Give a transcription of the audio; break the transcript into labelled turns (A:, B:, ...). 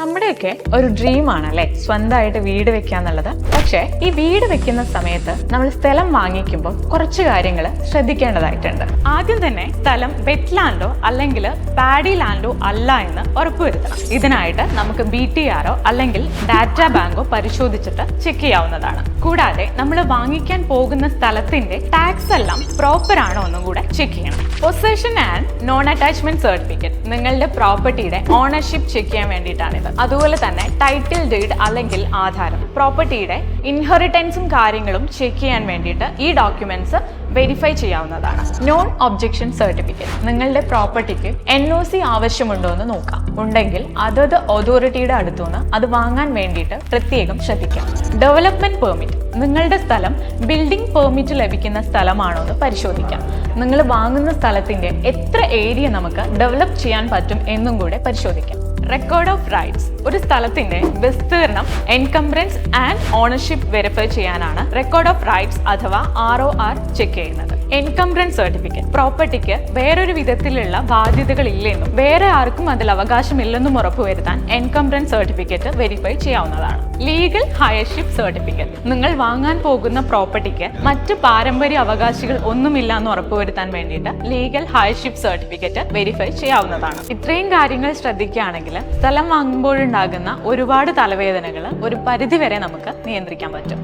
A: നമ്മുടെയൊക്കെ ഒരു ഡ്രീം ആണല്ലേ? സ്വന്തമായിട്ട് വീട് വെക്കുക എന്നുള്ളത് പക്ഷേ ഈ വീട് വെക്കുന്ന സമയത്ത് നമ്മൾ സ്ഥലം വാങ്ങിക്കുമ്പോൾ കുറച്ച് കാര്യങ്ങൾ ശ്രദ്ധിക്കേണ്ടതായിട്ടുണ്ട്. ആദ്യം തന്നെ സ്ഥലം വെറ്റ് ലാൻഡോ അല്ലെങ്കിൽ പാഡി ലാൻഡോ അല്ല എന്ന് ഉറപ്പുവരുത്തണം. ഇതിനായിട്ട് നമുക്ക് ബി ടി ആറോ അല്ലെങ്കിൽ ഡാറ്റ ബാങ്കോ പരിശോധിച്ചിട്ട് ചെക്ക് ചെയ്യാവുന്നതാണ്. കൂടാതെ നമ്മൾ വാങ്ങിക്കാൻ പോകുന്ന സ്ഥലത്തിന്റെ ടാക്സ് എല്ലാം പ്രോപ്പർ ആണോ എന്നും കൂടെ ചെക്ക് ചെയ്യണം. Possession and non attachment certificate നിങ്ങളുടെ പ്രോപ്പർട്ടിയുടെ ഓണർഷിപ്പ് ചെക്ക് ചെയ്യാൻ വേണ്ടിയിട്ടാണിത്. അതുപോലെ തന്നെ ടൈറ്റിൽ ഡീഡ് അല്ലെങ്കിൽ ആധാരം. പ്രോപ്പർട്ടിയുടെ ഇൻഹെറിറ്റൻസും കാര്യങ്ങളും ചെക്ക് ചെയ്യാൻ വേണ്ടിയിട്ട് ഈ ഡോക്യുമെന്റ്സ് വെരിഫൈ ചെയ്യാവുന്നതാണ്. നോൺ ഒബ്ജെക്ഷൻ സർട്ടിഫിക്കറ്റ് നിങ്ങളുടെ പ്രോപ്പർട്ടിക്ക് എൻ ഒ സി ആവശ്യമുണ്ടോ എന്ന് നോക്കാം. ഉണ്ടെങ്കിൽ അതത് അതോറിറ്റിയുടെ അടുത്തുനിന്ന് അത് വാങ്ങാൻ വേണ്ടിയിട്ട് പ്രത്യേകം ശ്രദ്ധിക്കാം. ഡെവലപ്മെന്റ് പെർമിറ്റ് നിങ്ങളുടെ സ്ഥലം ബിൽഡിംഗ് പെർമിറ്റ് ലഭിക്കുന്ന സ്ഥലമാണോ എന്ന് പരിശോധിക്കാം. നിങ്ങൾ വാങ്ങുന്ന സ്ഥലത്തിന്റെ എത്ര ഏരിയ നമുക്ക് ഡെവലപ്പ് ചെയ്യാൻ പറ്റും എന്നും കൂടെ പരിശോധിക്കാം. റെക്കോർഡ് ഓഫ് റൈറ്റ്സ് ഒരു സ്ഥലത്തിന്റെ വിസ്തീർണം എൻകംബ്രൻസ് ആൻഡ് ഓണർഷിപ്പ് വെരിഫൈ ചെയ്യാനാണ് റെക്കോർഡ് ഓഫ് റൈറ്റ്സ് അഥവാ ആർ ഒ ആർ ചെക്ക് ചെയ്യുന്നത്. എൻകംബ്രൻസ് സർട്ടിഫിക്കറ്റ് പ്രോപ്പർട്ടിക്ക് വേറൊരു വിധത്തിലുള്ള ബാധ്യതകൾ ഇല്ലെന്നും വേറെ ആർക്കും അതിൽ അവകാശമില്ലെന്നും ഉറപ്പുവരുത്താൻ എൻകംബ്രൻസ് സർട്ടിഫിക്കറ്റ് വെരിഫൈ ചെയ്യാവുന്നതാണ്. ലീഗൽ ഹയർഷിപ്പ് സർട്ടിഫിക്കറ്റ് നിങ്ങൾ വാങ്ങാൻ പോകുന്ന പ്രോപ്പർട്ടിക്ക് മറ്റ് പാരമ്പര്യ അവകാശികൾ ഒന്നുമില്ല എന്ന് ഉറപ്പുവരുത്താൻ വേണ്ടിയിട്ട് ലീഗൽ ഹയർഷിപ്പ് സർട്ടിഫിക്കറ്റ് വെരിഫൈ ചെയ്യാവുന്നതാണ്. ഇത്രയും കാര്യങ്ങൾ ശ്രദ്ധിക്കുകയാണെങ്കിൽ സ്ഥലം വാങ്ങുമ്പോഴുണ്ടാകുന്ന ഒരുപാട് തലവേദനകൾ ഒരു പരിധിവരെ നമുക്ക് നിയന്ത്രിക്കാൻ പറ്റും.